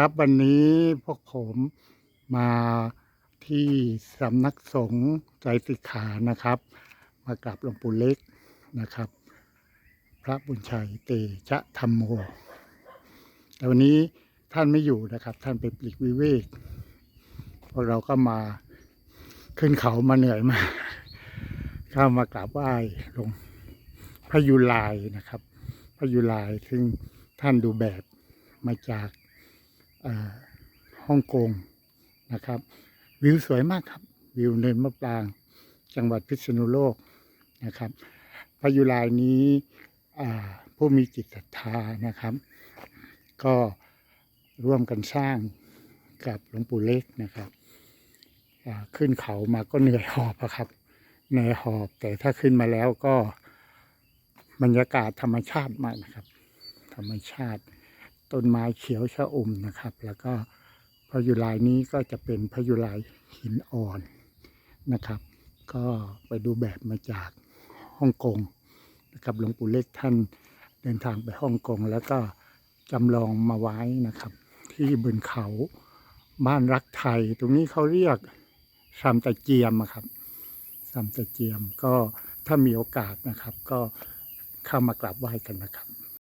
ครับวันนี้พวกผมมาที่สำนักสงฆ์ใจสิกขานะครับ มากราบหลวงปู่เล็กนะครับ พระบุญชัยเตชะธรรมโม แต่วันนี้ท่านไม่อยู่นะครับ ท่านไปปลีกวิเวกพวกเราก็มาขึ้นเขามาเหนื่อยมากข้ามากราบไหว้หลวงพระยุลายนะครับ พระยุลายซึ่งท่านดูแบบมาจาก ฮ่องกงนะครับ วิวสวยมากครับ วิวเนินมะปราง จังหวัดพิษณุโลกนะครับพระยุลายนี้ผู้มีจิตศรัทธานะครับ ก็ร่วมกันสร้างกับหลวงปู่เล็กนะครับขึ้นเขามาก็เหนื่อยหอบครับเหนื่อยหอบแต่ถ้าขึ้นมาแล้วก็บรรยากาศธรรมชาติมากนะครับ ธรรมชาติ ต้นไม้เขียวชะอมนะครับ แล้วก็พยุลายนี้ก็จะเป็นพยุลายหินอ่อนนะครับ ก็ไปดูแบบมาจากฮ่องกงนะครับหลวงปู่เล็กท่านเดินทางไปฮ่องกง แล้วก็จำลองมาไว้นะครับ ที่บนเขาบ้านรักไทย ตรงนี้เขาเรียกซามตะเจียมอะครับซามตะเจียมก็ถ้ามีโอกาสนะครับ ก็เข้ามากราบไหว้กันนะครับ